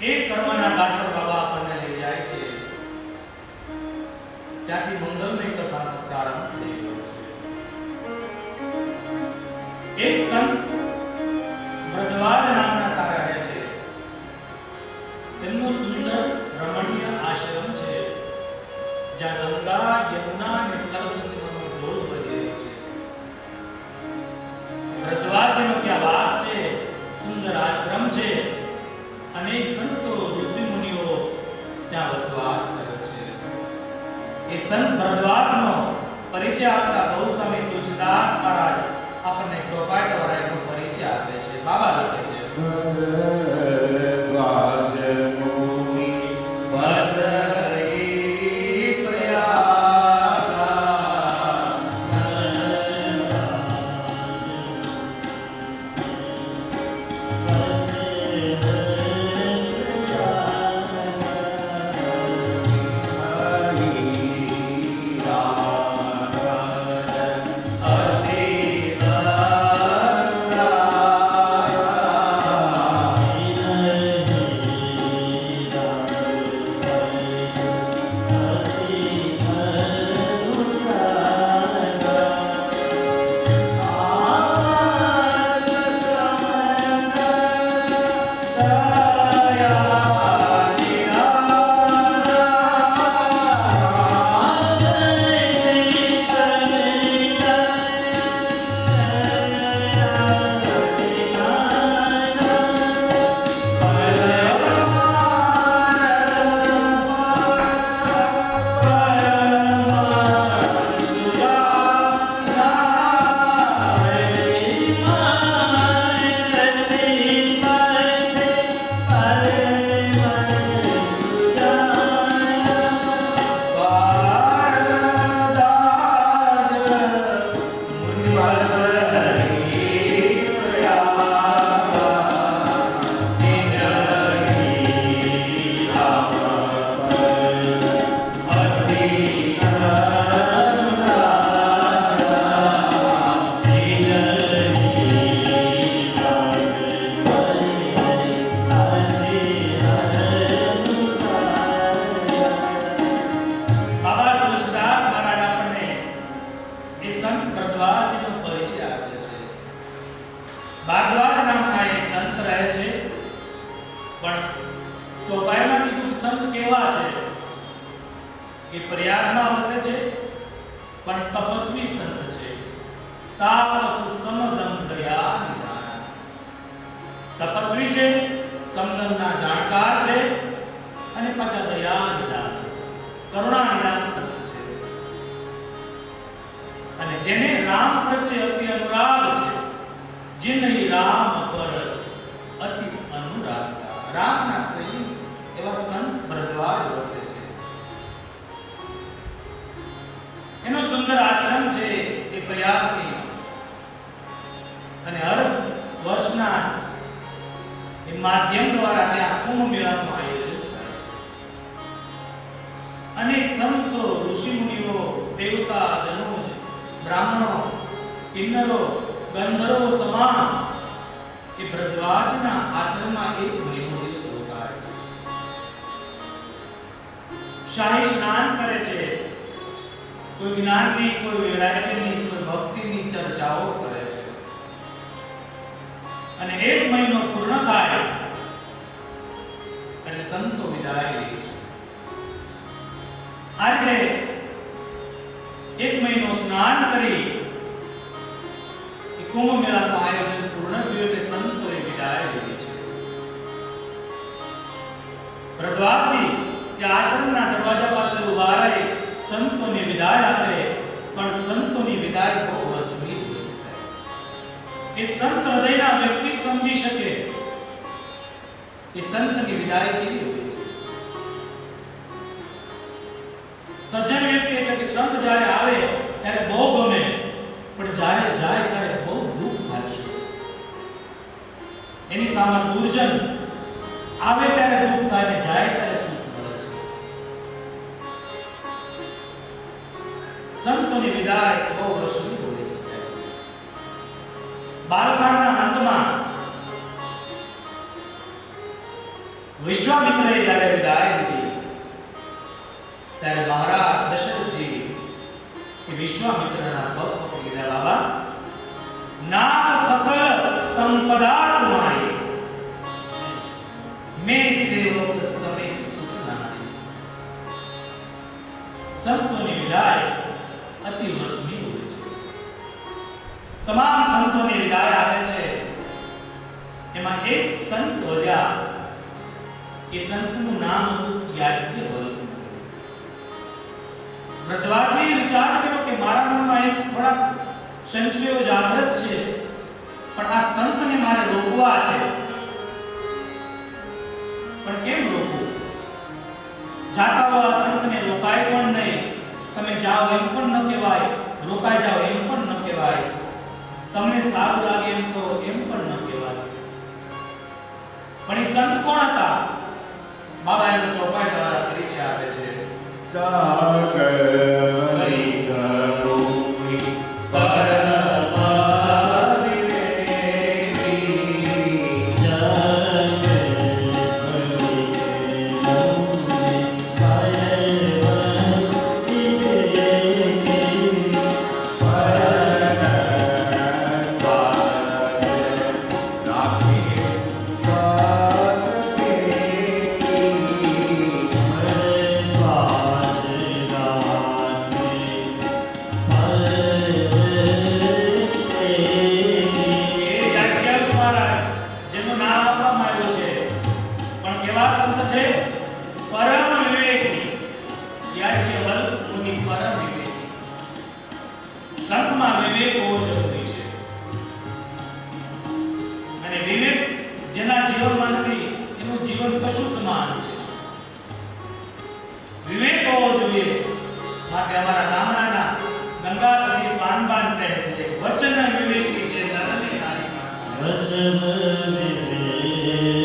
એ કર્મના ઘાટ પર બાબા આપણને લઈ જાય છે. ત્યાંથી મંગલમય કથાનો પ્રારંભ થઈ ગયો છે. એક સંત બ્રજવાજ નામના તા રહે છે. તેમનો સુંદર રમણીય આશ્રમ છે, જ્યાં ગંગા, યમુના અને સરસ્વતીનો ધોધ વહી રહ્યો છે. બ્રજવાજનો ત્યાં વાસ છે, સુંદર આશ્રમ છે. અનેક સંતો ઋષિ મુનિઓ ત્યાં વસવાટ કરે છે. એ સંત ભરદ્વાજનો પરિચય આપતા ગૌસ્વામી તુલસીદાસ મહારાજ આપણને ચોપાઈ દ્વારા એનો પરિચય આપે છે. બાબા લખે છે. જેને રામ પર અતિ અનુરાગ રામના પ્રેમી એવા સંત ભરદ્વાજ વસે છે એનો સુંદર આશ્રમ છે એ પ્રયાગની અને હર વર્ષના એ માધ્યમ દ્વારા ત્યાં કુંભ મેળાનું આયોજન થાય છે અનેક સંતો ઋષિ મુનિઓ દેવતા ધનુજ બ્રાહ્મણો કિન્નરો ગંધર્વો તમામ એ ભરદ્વાજના આશ્રમમાં એક મહિનો દિવસ છે શાહી સ્નાન કરે છે. કોઈ જ્ઞાનની, કોઈ વૈરાગ્યની કોઈ ભક્તિની ચર્ચાઓ કરે છે. અને એક મહિનો પૂર્ણ થાય એટલે સંતો વિદાય લે છે. આ રીતે એક મહિનો સ્નાન કરી કુંભ મેળાનું આયોજન પૂર્ણ થયું એટલે સંતોએ વિદાય લીધી છે ભરદ્વાજજી એ આશ્રમના દરવાજા પાસે ઊભા રહી સંતોને વિદાય આપે પણ સંતોની વિદાય બહુ રસમી હોય છે સાહેબ. એ સંત હૃદયના વ્યક્તિ સમજી શકે કે સંતની વિદાય કેવી હોય છે સજ્જન વ્યક્તિ એટલે કે સંત જ્યારે આવે ત્યારે બહુ એની સામે દુર્જન આવે ત્યારે દુઃખ થાય ને જાય ત્યારે સુખ મળે છે સંતોની વિદાય બહુ રસની હોય છે સાહેબ. બાલકાળના અંતમાં વિશ્વામિત્રએ જ્યારે વિદાય લીધી ત્યારે મહારાજ દશરથજી એ વિશ્વામિત્રના પગ પકડી લીધા બાબા નામ સકલ સંપદા તુમારી તમામ સંતોની વિદાય આવે છે. એમાં સંત વધ્યા. નામ હતું યાજ્ઞવલ્ક વ્રતવાજીએ વિચાર કર્યો કે મારા મનમાં એક થોડા સંશયો જાગૃત છે, પણ આ સંતને મારે રોકવા છે. પણ કેમ રોકવું? જાતા હો સંતને રોકાય પણ નહીં. તમે જાઓ એમ પણ ન કહેવાય, રોકાઈ જાઓ એમ પણ ન કહેવાય. તમને સારું લાગે એમ કરો એમ પણ ન કહેવાય. પણ એ સંત કોણ હતા? બાબા એનો ચોપાઈ દ્વારા પરિચય આપે છે. સાગરની કરુણી પરમાવિવેકી જોઈએ. માટે અમારા ગામડાના ગંગા સતી પાનબાન કહે છે. વચન વિવેકી છે, નરની વચન માનવા.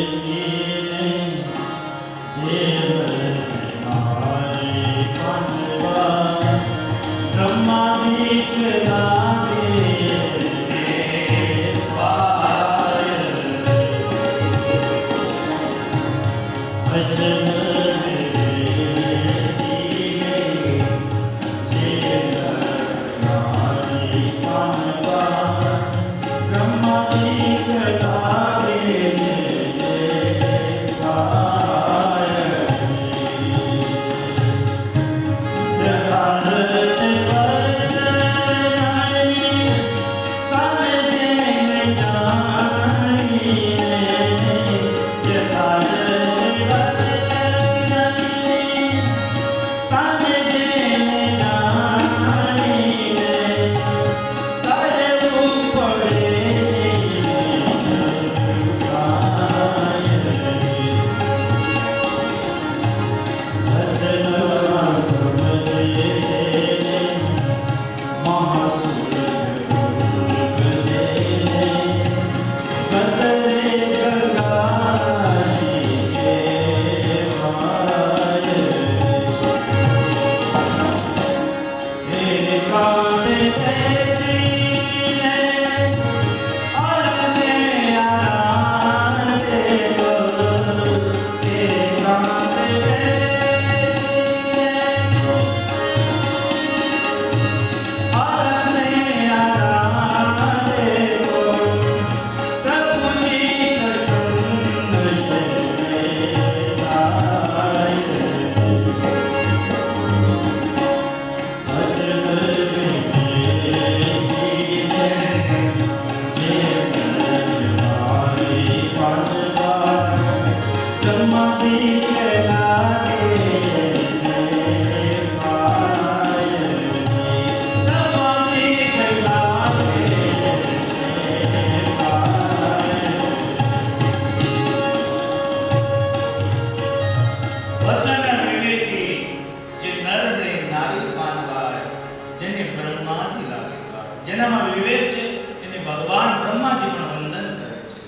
જેનામાં વિવેક છે, એને ભગવાન બ્રહ્માજી પણ વંદન કરે છે.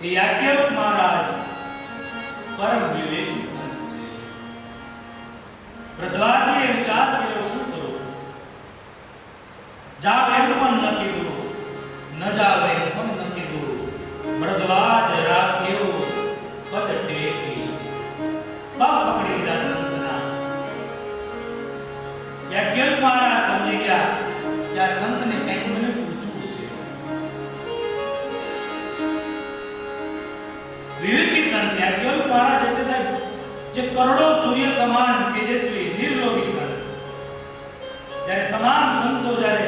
એ યાજ્ઞવલ્ક મહારાજ પરમ વિવેકી સંત છે. પ્રદ્વાજીએ વિચાર કર્યો, શું કરો? જાવ એમ પણ ન કીધું. ન જાવ એમ વિવેકી સંત યાજ્ઞવલ્ક મહારાજ એટલે સાહેબ, જે કરોડો સૂર્ય સમાન તેજસ્વી, નિર્લોભી સંત જ્યારે તમામ સંતો જ્યારે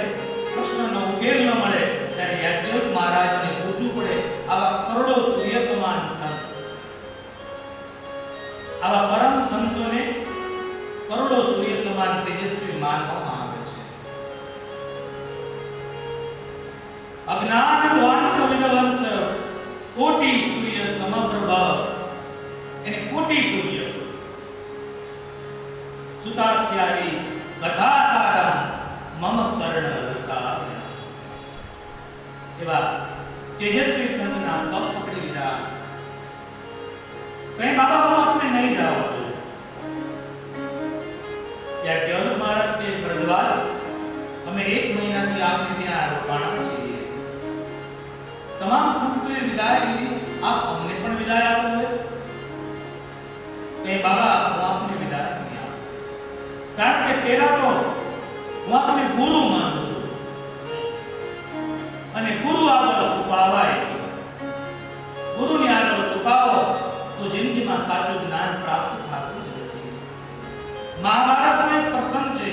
પ્રશ્નનો ઉકેલ ન મળે, ત્યારે યાજ્ઞવલ્ક મહારાજને પૂછવું પડે, આવા કરોડો સૂર્ય સમાન સંત. આવા પરમ સંતોને કરોડો સૂર્ય સમાન તેજસ્વી માનવામાં આવે છે. અજ્ઞાન દ્વાંત વિધવંશ કોટી સમપ્રભ એને કોટી સૂર્ય. સુતાત્યાયી કથાસારમ મમ કર્ણ રસાયણ એવા તેજસ્વી સંતના પગ પકડી લીધા. કઈ બાબા, હું આપને નહીં જવા તો ત્યાં કેવલ મહારાજ કે ભરદ્વાજ અમે એક મહિનાથી આપને ત્યાં રોકાણા છીએ. તમામ સંતોએ વિદાય લીધી વિદાય આપો કઈ બાબા, હું આપને વિદાય નહીં આપું. કારણ કે પહેલા તો હું આપને ગુરુ માનું છું. અને ગુરુ આગળ છુપાવાય. ગુરુની આગળ છુપાવો તો જિંદગીમાં સાચું જ્ઞાન પ્રાપ્ત થતું જ નથી. મહાભારતનો એક પ્રસંગ છે.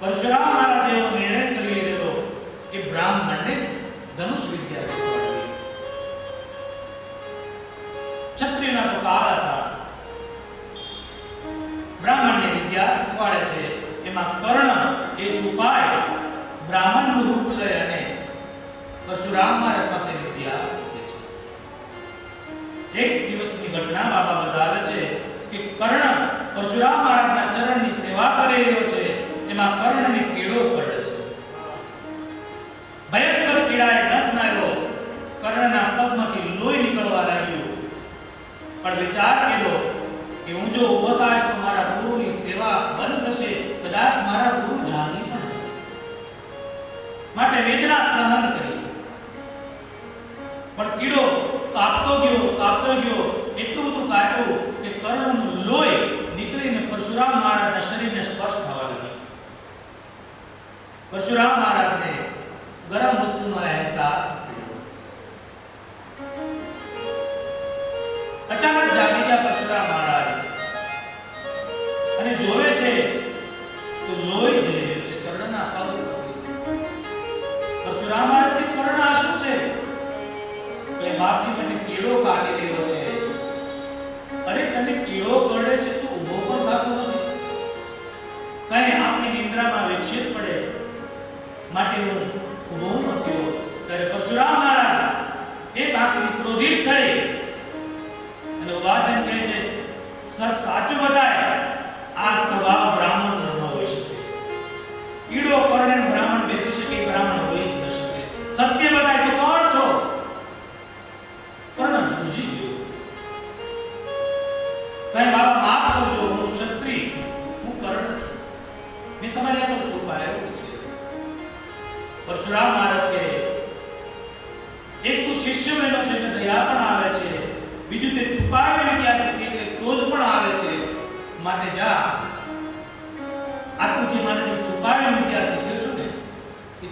પરશુરામ મહારાજે એવો નિર્ણય કરી લીધેલો કે બ્રાહ્મણને ધનુષ વિદ્યા શીખવાડવી ક્ષત્રિયના તો કાળ હતા. બ્રાહ્મણને વિદ્યા શીખવાડે છે. એમાં કર્ણ એ છુપાય, બ્રાહ્મણનું રૂપ લઈ અને પરશુરામ મહારાજ પાસે વિદ્યા શીખે છે. એક દિવસની ઘટના બાબા બતાવે છે કે કર્ણ પરશુરામ મહારાજના ચરણની સેવા કરી રહ્યો છે. એમાં કર્ણને કેળો કરડે પણ વિચાર કર્યો કે હું જો ઊભો થાશ તો મારા ગુરુની સેવા બંધ થશે, કદાચ મારા ગુરુ જાગી પણ માટે વેદના સહન કરી. પણ કીડો કાપતો ગયો કાપતો ગયો, એટલું બધું કાપ્યું કે કર્ણનું લોહી નીકળીને પરશુરામ મહારાજના શરીરને સ્પર્શ થવા લાગ્યો. પરશુરામ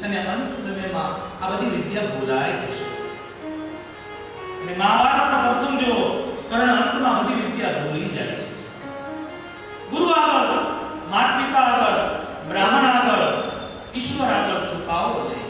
તને અંત સમયમાં આ બધી વિદ્યા ભૂલાઈ જશે અને મહાભારતના પ્રસંગ જો કર્ણ અંતમાં બધી વિદ્યા ભૂલી જાય છે. ગુરુ આગળ માતા પિતા આગળ, બ્રાહ્મણ આગળ, ઈશ્વર આગળ છુપાવો નહીં.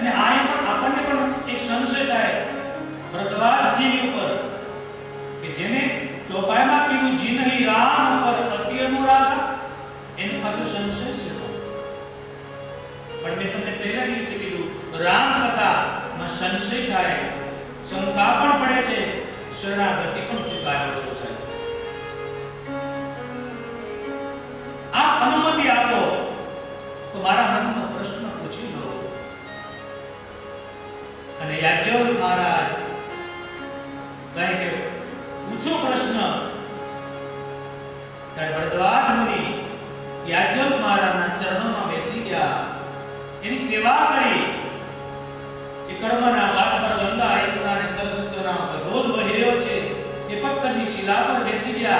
અને આ પણ આપણને પણ એક સંશય થાય ભરદ્વાજજીની ઉપર કે જેને ચોપાઈમાં કીધું જીનહી રામ પર અતિ અનુરાગ. એને પાછું સંશય છે. પણ મેં તમને પહેલા દિવસે કીધું, રામ કથામાં સંશય થાય, શંકા પણ પડે છે, શરણાગતિ પણ સ્વીકાર્યો છો. અને મહારાજ કહે કે, પૂછો પ્રશ્ન. ત્યારે ભરદ્વાજ મુનિ યાજ્ઞવલ્ક મહારાજના ચરણોમાં બેસી ગયા. એની સેવા કરી એ કર્મના ઘાટ પર ગંગા અને સરસ્વતીના ધોધ વહી રહ્યો છે. એ પથ્થરની શિલા પર બેસી ગયા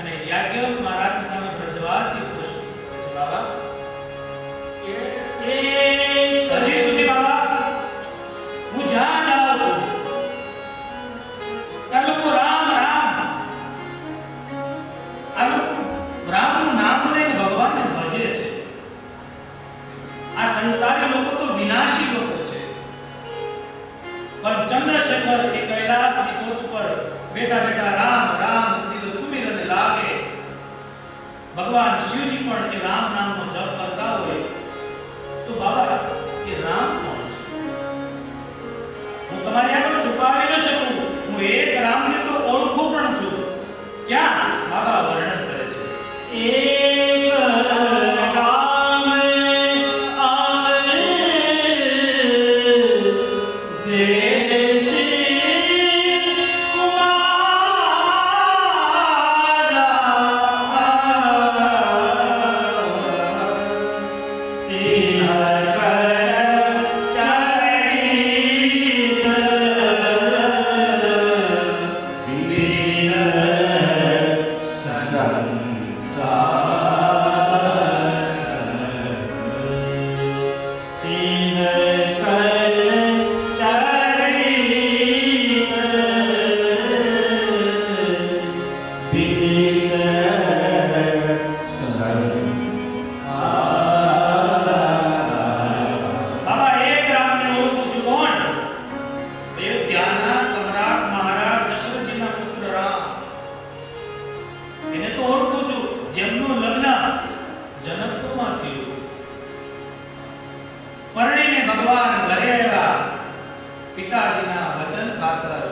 અને યાજ્ઞવલ્ક મહારાજ સામે ભરદ્વાજજી પ્રશ્ન પૂછે છે બાબા કૈલાસની ટોચ પર બેઠા બેઠા રામ રામ, શિવ સુમિરન લાગે. ભગવાન શિવજી પણ એ રામ નામનો જપ કરતા હોય. તો બાબા, એ રામ કોણ છે? હું તમારી આગળ છુપાવી ન શકું. હું એક રામને તો ઓળખું પણ છું. ક્યાં? બાબા વર્ણન કરે છે. એક અયોધ્યાના સમ્રાટ મહારાજ દશરથજીના પુત્ર રામ. એને તો ઓળખું છું, જેમનું લગ્ન જનકપુરમાં થયું. પરણીને ભગવાન ઘરે આવ્યા. પિતાજીના વચન ખાતર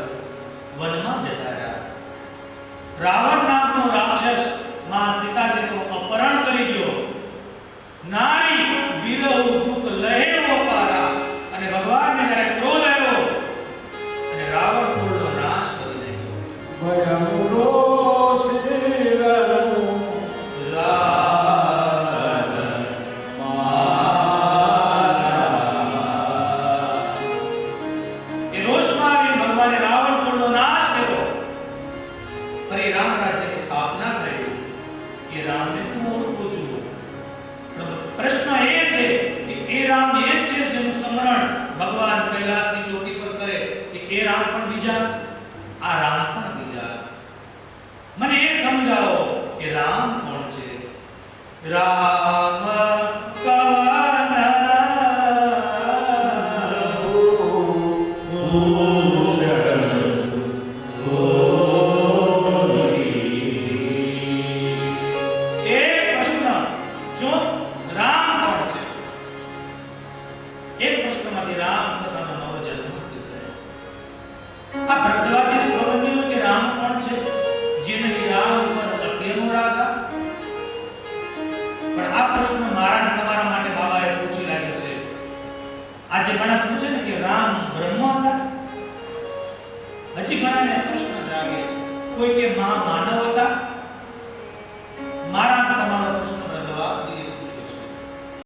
વનમાં જતા રહ્યા. રાવણ નામનો રાક્ષસમાં સીતાજીનું